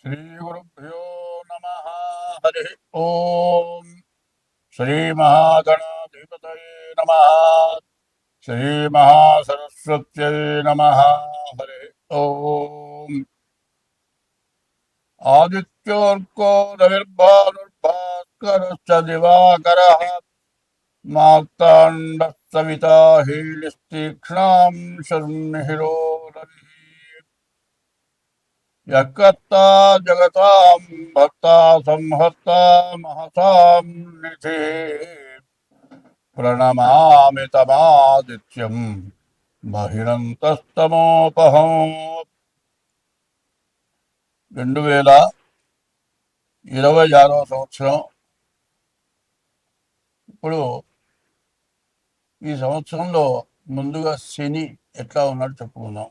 श्रीगुरुभ्यो नमः, हरिः ॐ श्रीमहागणाधिपतये नमः। श्रीमहासरस्वत्यै नमः, हरिः ॐ आदित्योर्को रविर्भानुर्भास्करश्च दिवाकरः, मार्ताण्डः सविता हीलिस्तीक्ष्णां शर्मिहिरो रविः యకర్త జగతాం సంహర్త మహతాం నిధి ప్రణమామి తమాదిత్యం బహిరంతస్తమోపహం రెండు వేల ఇరవై ఆరవ సంవత్సరం. ఇప్పుడు ఈ సంవత్సరంలో ముందుగా శని ఎట్లా ఉన్నాడు చెప్పుకుందాం.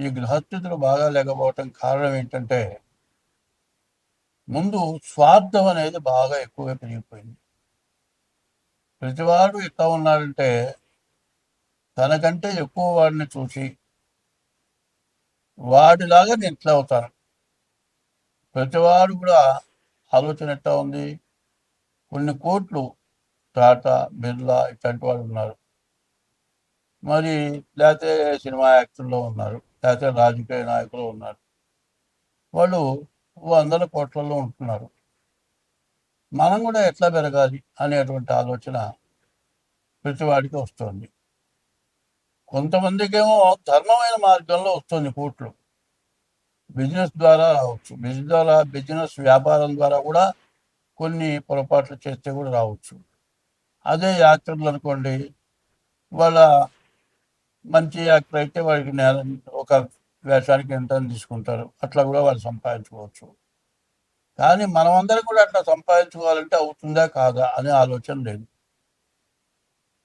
ఈ గ్రహస్థితులు బాగా లేకపోవటం కారణం ఏంటంటే ముందు స్వార్థం అనేది బాగా ఎక్కువగా పెరిగిపోయింది. ప్రతివాడు ఎట్లా ఉన్నాడంటే తనకంటే ఎక్కువ వాడిని చూసి వాడిలాగా నేను ఎట్లా అవుతాను? ప్రతివాడు కూడా ఆలోచన ఎట్లా ఉంది? కొన్ని కోట్లు టాటా బిర్లా ఇట్లాంటి వాళ్ళు ఉన్నారు. మరి లేకపోతే సినిమా యాక్టర్లో ఉన్నారు. లేకపోతే రాజకీయ నాయకులు ఉన్నారు. వాళ్ళు వందల కోట్లలో ఉంటున్నారు. మనం కూడా ఎట్లా పెరగాలి అనేటువంటి ఆలోచన ప్రతివాడికి వస్తుంది. కొంతమందికేమో ధర్మమైన మార్గంలో వస్తుంది కోట్లు. బిజినెస్ ద్వారా రావచ్చు. బిజినెస్ ద్వారా బిజినెస్ వ్యాపారం ద్వారా కూడా కొన్ని పొరపాట్లు చేస్తే కూడా రావచ్చు. అదే యాత్రలు అనుకోండి వాళ్ళ మంచి యాక్టర్ అయితే వాడికి నేల ఒక వేషానికి ఎంత అని తీసుకుంటారు. అట్లా కూడా వాళ్ళు సంపాదించుకోవచ్చు. కానీ మనమందరం కూడా అట్లా సంపాదించుకోవాలంటే అవుతుందా కాదా అనే ఆలోచన లేదు.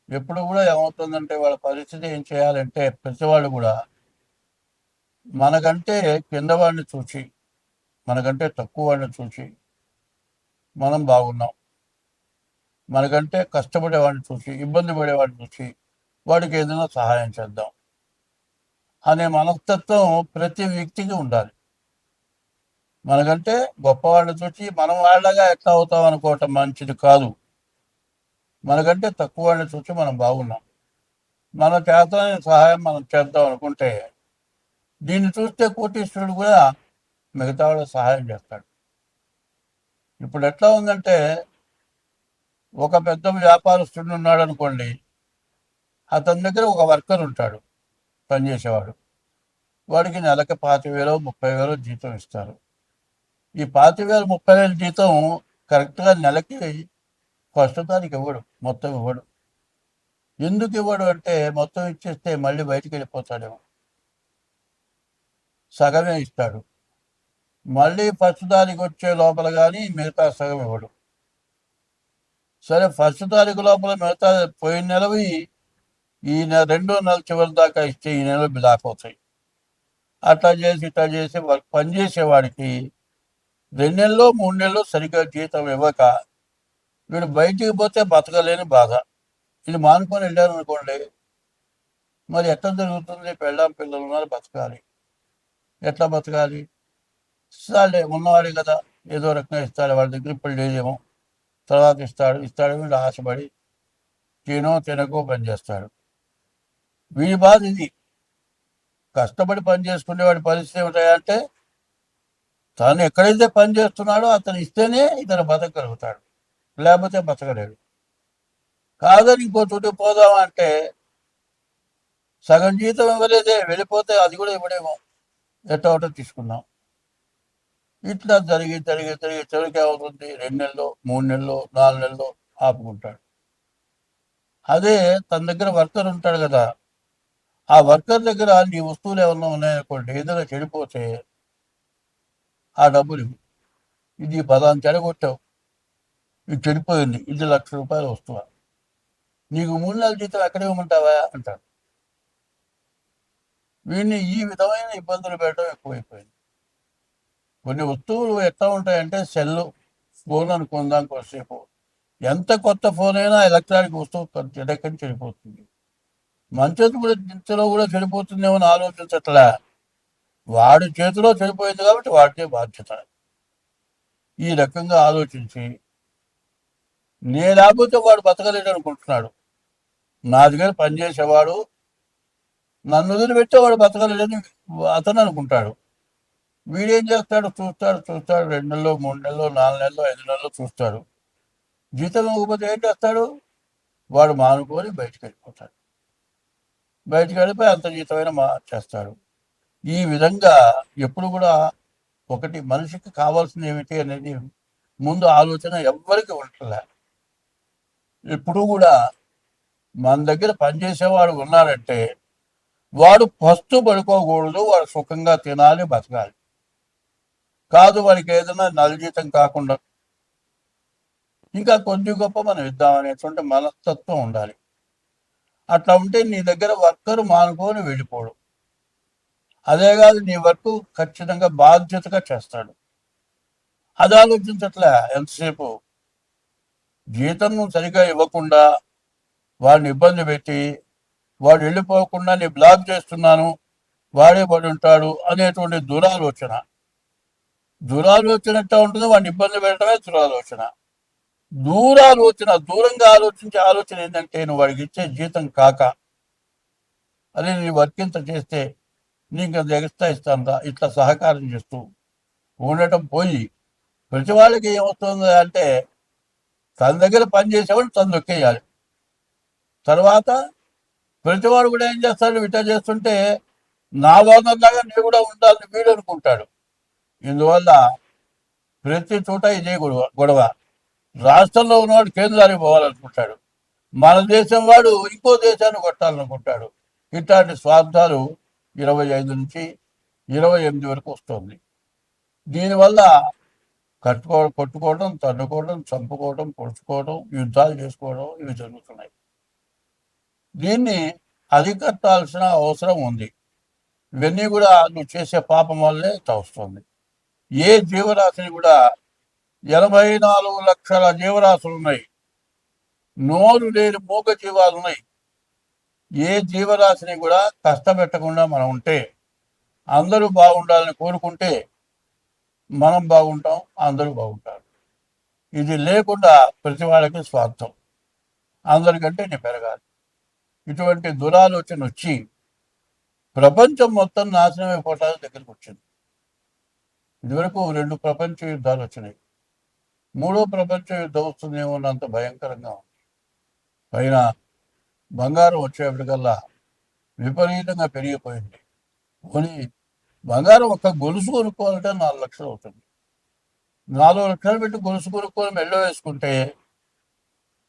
ఎప్పుడు కూడా ఏమవుతుందంటే వాళ్ళ పరిస్థితి ఏం చేయాలంటే ప్రతివాడు కూడా మనకంటే కింద వాడిని చూసి మనకంటే తక్కువ వాడిని చూసి మనం బాగున్నాం. మనకంటే కష్టపడేవాడిని చూసి ఇబ్బంది పడేవాడిని చూసి వాడికి ఏదైనా సహాయం చేద్దాం. అనే మనస్తత్వం ప్రతి వ్యక్తికి ఉండాలి. మనకంటే గొప్పవాడిని చూసి మనం వాళ్ళగా ఎట్లా అవుతాం అనుకోవటం మంచిది కాదు. మనకంటే తక్కువ వాళ్ళని చూసి మనం బాగున్నాం. మన చేత సహాయం మనం చేద్దాం అనుకుంటే దీన్ని చూస్తే కోటీశ్వరుడు కూడా మిగతా వాళ్ళకి సహాయం చేస్తాడు. ఇప్పుడు ఎట్లా ఉందంటే ఒక పెద్ద వ్యాపారస్తుడు ఉన్నాడు అనుకోండి అతని దగ్గర ఒక వర్కర్ ఉంటాడు. పనిచేసేవాడు. వాడికి నెలకు పాతి వేలు ముప్పై వేలు జీతం ఇస్తారు. ఈ పాతి వేలు ముప్పై వేలు జీతం కరెక్ట్గా నెలకి ఫస్ట్ ఇవ్వడు మొత్తం ఇవ్వడు. ఎందుకు ఇవ్వడు అంటే మొత్తం ఇచ్చేస్తే మళ్ళీ బయటికి వెళ్ళిపోతాడేమో. సగమే ఇస్తాడు. మళ్ళీ ఫస్ట్ తారీఖు వచ్చే లోపల కానీ మిగతా సగం ఇవ్వడు. సరే ఫస్ట్ తారీఖు లోపల మిగతా పోయిన నెలవి ఈ నెల రెండో నెల చివరి దాకా ఇస్తే ఈ నెల బ్లాక్ అవుతాయి. అట్లా చేసి ఇట్లా చేసి వర్క్ పనిచేసేవాడికి రెండు నెలలు మూడు నెలలు సరిగ్గా జీతం ఇవ్వక వీడు బయటికి పోతే బతకలేని బాధ. ఇది మానుకొని వెళ్ళారు అనుకోండి మరి ఎట్లా జరుగుతుంది? పెళ్ళాం పిల్లలు ఉన్నారు బతకాలి. ఎట్లా బతకాలి? ఇస్తాడులే ఉన్నవాడే కదా ఏదో రకంగా ఇస్తాడు వాళ్ళ దగ్గర ఇప్పుడు లేదేమో. తర్వాత ఇస్తాడు ఇస్తాడు వీడు ఆశపడి తినో తినకో పని చేస్తాడు. వీడి బాధ ఇది. కష్టపడి పని చేసుకునేవాడి పరిస్థితి ఏమిటంటే తను ఎక్కడైతే పని చేస్తున్నాడో అతను ఇస్తేనే ఇతను బతకగలుగుతాడు లేకపోతే బతకలేడు. కాదని ఇంకో చోటు పోదామంటే సగం జీతం ఇవ్వలేదే వెళ్ళిపోతే అది కూడా ఇవ్వడేమో. ఎట్ట ఒకటో తీసుకున్నాం ఇట్లా జరిగి జరిగి జరిగి చివరికి అవుతుంది రెండు నెలలు మూడు నెలలు నాలుగు నెలలు ఆపుకుంటాడు. అదే తన దగ్గర వర్కర్ ఉంటాడు కదా ఆ వర్కర్ దగ్గర నీ వస్తువులు ఏమన్నా ఉన్నాయనుకోండి ఏదైనా చెడిపోతే ఆ డబ్బులు ఇది పదాన్ని చెడగొట్టావు. ఇది చెడిపోయింది. ఇది లక్ష రూపాయలు వస్తువు. నీకు మూడు నెలల జీతం ఎక్కడే ఇవ్వమంటావా? అంటాడు. వీడిని ఈ విధమైన ఇబ్బందులు పెట్టడం ఎక్కువైపోయింది. కొన్ని వస్తువులు ఎట్లా ఉంటాయంటే సెల్ ఫోన్ అనుకుందాం కొద్దిసేపు. ఎంత కొత్త ఫోన్ అయినా ఎలక్ట్రానిక్ వస్తువు చెడక్కని చెడిపోతుంది? మంచిది కూడా ఇంతలో కూడా చెడిపోతుందేమో అని ఆలోచించట్లే. వాడి చేతిలో చెడిపోయింది కాబట్టి వాడితే బాధ్యత. ఈ రకంగా ఆలోచించి నేను లేకపోతే వాడు బతకలేడు అనుకుంటున్నాడు. నా దగ్గర పనిచేసేవాడు నన్ను వదిలిపెట్టే వాడు బతకలేడని అతను అనుకుంటాడు. వీడేం చేస్తాడు? చూస్తాడు చూస్తాడు. రెండు నెలలు మూడు నెలలు నాలుగు నెలలు ఐదు నెలలు చూస్తాడు. జీతం ఇవ్వకపోతే ఏం చేస్తాడు? వాడు మానుకొని బయటకు వెళ్ళిపోతాడు. బయటికి వెళ్ళిపోయి అంతర్జీతమైన మా చేస్తాడు ఈ విధంగా ఎప్పుడు కూడా ఒకటి మనిషికి కావాల్సింది ఏమిటి అనేది ముందు ఆలోచన ఎవ్వరికి ఉండలే ఎప్పుడు కూడా మన దగ్గర పనిచేసేవాడు ఉన్నాడంటే వాడు ఫస్ట్ పడుకోకూడదు వాడు సుఖంగా తినాలి బతకాలి. కాదు వాడికి ఏదైనా నలజీతం కాకుండా ఇంకా కొద్ది గొప్ప మనం ఇద్దామనేటువంటి మనస్తత్వం ఉండాలి. అట్లా ఉంటే నీ దగ్గర వర్కర్ మానుకొని వెళ్ళిపోడు. అదే కాదు నీ వర్క్ ఖచ్చితంగా బాధ్యతగా చేస్తాడు. అది ఆలోచించట్లే ఎంతసేపు? జీతం సరిగా ఇవ్వకుండా వాడిని ఇబ్బంది పెట్టి వాడు వెళ్ళిపోకుండా నీ బ్లాక్ చేస్తున్నాను వాడే పడి ఉంటాడు అనేటువంటి దురాలోచన. దురాలోచన ఎట్లా ఉంటుందో వాడిని ఇబ్బంది పెట్టడమే దురాలోచన. దూరాలోచన దూరంగా ఆలోచించే ఆలోచన ఏంటంటే నువ్వు వాడికి ఇచ్చే జీతం కాక అదే నీ వర్కింత చేస్తే నీకు అది ఎగస్తా ఇస్తాను ఇట్లా సహకారం చేస్తూ ఉండటం పోయి ప్రతి వాళ్ళకి ఏమవుతుంది అంటే తన దగ్గర పని చేసేవాడు తను నొక్కేయాలి. తర్వాత ప్రతివాడు కూడా ఏం చేస్తాడు? విట చేస్తుంటే నా వాదనలాగా నేను కూడా ఉండాలని వీడు అనుకుంటాడు. ఇందువల్ల ప్రతి చోట ఇదే గొడవ గొడవ. రాష్ట్రంలో ఉన్నవాడు కేంద్రానికి పోవాలనుకుంటాడు. మన దేశం వాడు ఇంకో దేశాన్ని కొట్టాలనుకుంటాడు. ఇట్లాంటి స్వార్థాలు ఇరవై ఐదు నుంచి ఇరవై ఎనిమిది వరకు వస్తుంది. దీనివల్ల కట్టుకో కొట్టుకోవడం తన్నుకోవడం చంపుకోవడం పొడుచుకోవడం యుద్ధాలు చేసుకోవడం ఇవి జరుగుతున్నాయి. దీన్ని అరికట్టాల్సిన అవసరం ఉంది. ఇవన్నీ కూడా నువ్వు చేసే పాపం వల్లే వస్తుంది. ఏ జీవరాశిని కూడా ఎనభై నాలుగు లక్షల జీవరాశులు ఉన్నాయి నోరు లేని మూగ జీవాలు ఉన్నాయి ఏ జీవరాశిని కూడా కష్టపెట్టకుండా మనం ఉంటే అందరూ బాగుండాలని కోరుకుంటే మనం బాగుంటాం అందరూ బాగుంటారు. ఇది లేకుండా ప్రతి వాళ్ళకి స్వార్థం. అందరికంటే నేను పెరగాలి. ఇటువంటి దురాలోచన వచ్చి ప్రపంచం మొత్తం నాశనం అయిపోవటానికి దగ్గరికి వచ్చింది. ఇదివరకు రెండు ప్రపంచ యుద్ధాలు వచ్చినాయి. మూడో ప్రపంచ యుద్ధం వస్తుందేమో అంత భయంకరంగా ఉంది. పైన బంగారం వచ్చేప్పటికల్లా విపరీతంగా పెరిగిపోయింది. కొని బంగారం ఒక గొలుసు కొనుక్కోవాలంటే నాలుగు లక్షలు అవుతుంది. నాలుగు లక్షలు పెట్టి గొలుసు కొనుక్కొని మెళ్ళ వేసుకుంటే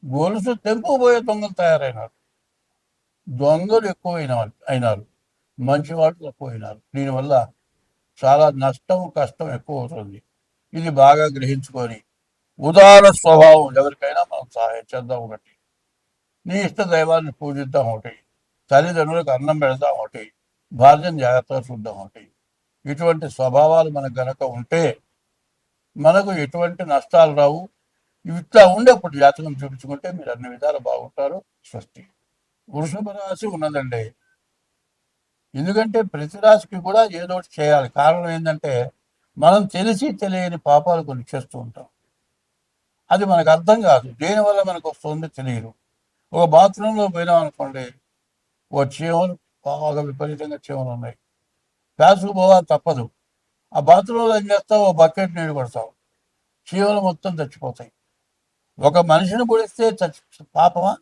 గొలుసు తెంపుకుపోయే దొంగలు తయారైనారు. దొంగలు ఎక్కువైన అయినారు. మంచి వాళ్ళు తక్కువైనారు. దీనివల్ల చాలా నష్టం కష్టం ఎక్కువ అవుతుంది. ఇది బాగా గ్రహించుకొని ఉదార స్వభావం ఎవరికైనా మనం సహాయం చేద్దాం ఒకటి. నీ ఇష్ట దైవాన్ని పూజిద్దాం ఒకటి. తల్లిదండ్రులకు అన్నం పెడదాం ఒకటి. భార్యను జాగ్రత్తగా చూద్దాం ఒకటి. ఇటువంటి స్వభావాలు మనకు గనక ఉంటే మనకు ఎటువంటి నష్టాలు రావు. ఇట్లా ఉండేప్పుడు జాతకం చూపించుకుంటే మీరు అన్ని విధాలు బాగుంటారు. స్వస్తి. వృషభ రాశి ఉన్నదండి. ఎందుకంటే ప్రతి రాశికి కూడా ఏదో ఒకటి చేయాలి. కారణం ఏంటంటే మనం తెలిసి తెలియని పాపాలు కొన్ని చేస్తూ ఉంటాం. అది మనకు అర్థం కాదు. దేనివల్ల మనకు వస్తుందో తెలియదు. ఒక బాత్రూంలో పోయినాం అనుకోండి ఓ చీమలు బాగా విపరీతంగా చీమలు ఉన్నాయి. ప్యాసుకు పోవాలి తప్పదు. ఆ బాత్రూంలో ఏం చేస్తావు? ఓ బకెట్ నీళ్ళు కొడతావు. చీమలు మొత్తం చచ్చిపోతాయి. ఒక మనిషిని పొడిస్తే చచ్చి పాపమా?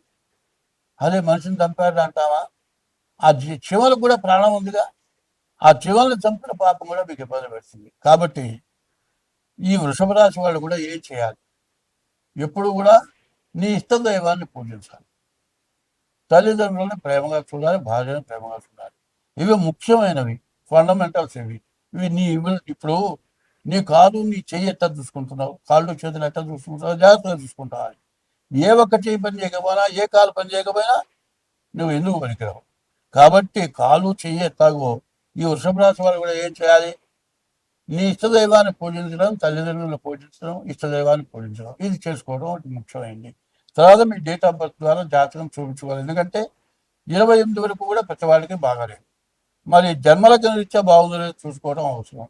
అదే మనిషిని చంపాడు అంటావా? ఆ జీ- చీమలకు కూడా ప్రాణం ఉందిగా. ఆ చీమలను చంపిన పాపం కూడా మీకు ఇబ్బంది పెడుతుంది. కాబట్టి ఈ వృషభ రాశి వాళ్ళు కూడా ఏం చేయాలి? ఎప్పుడు కూడా నీ ఇష్ట దైవాన్ని పూజించాలి. తల్లిదండ్రులను ప్రేమగా చూడాలి భార్యను ప్రేమగా చూడాలి. ఇవి ముఖ్యమైనవి ఫండమెంటల్స్ ఇవి. ఇవి నీ ఇప్పుడు నీ కాలు నీ చెయ్యి ఎట్లా చూసుకుంటున్నావు? కాళ్ళు చేతులు ఎట్లా చూసుకుంటున్నావు? జాగ్రత్తగా చూసుకుంటావు ఏ ఒక్క చెయ్యి పని చేయకపోయినా ఏ కాలు పని చేయకపోయినా నువ్వు ఎందుకు పనికిరావు? కాబట్టి కాలు చెయ్యి ఎట్లాగో ఈ వృషభ రాశి వాళ్ళు కూడా ఏం చేయాలి? నీ ఇష్టదైవాన్ని పూజించడం తల్లిదండ్రులను పూజించడం ఇష్టదైవాన్ని పూజించడం. ఇది చేసుకోవడం ఒకటి ముఖ్యమైనది. తర్వాత మీ డేట్ ఆఫ్ బర్త్ ద్వారా జాతకం చూపించుకోవాలి. ఎందుకంటే ఇరవై ఎనిమిది వరకు కూడా పెద్దవాళ్ళకి బాగాలేదు. మరి జన్మల రీత్యా బాగుందో చూసుకోవడం అవసరం.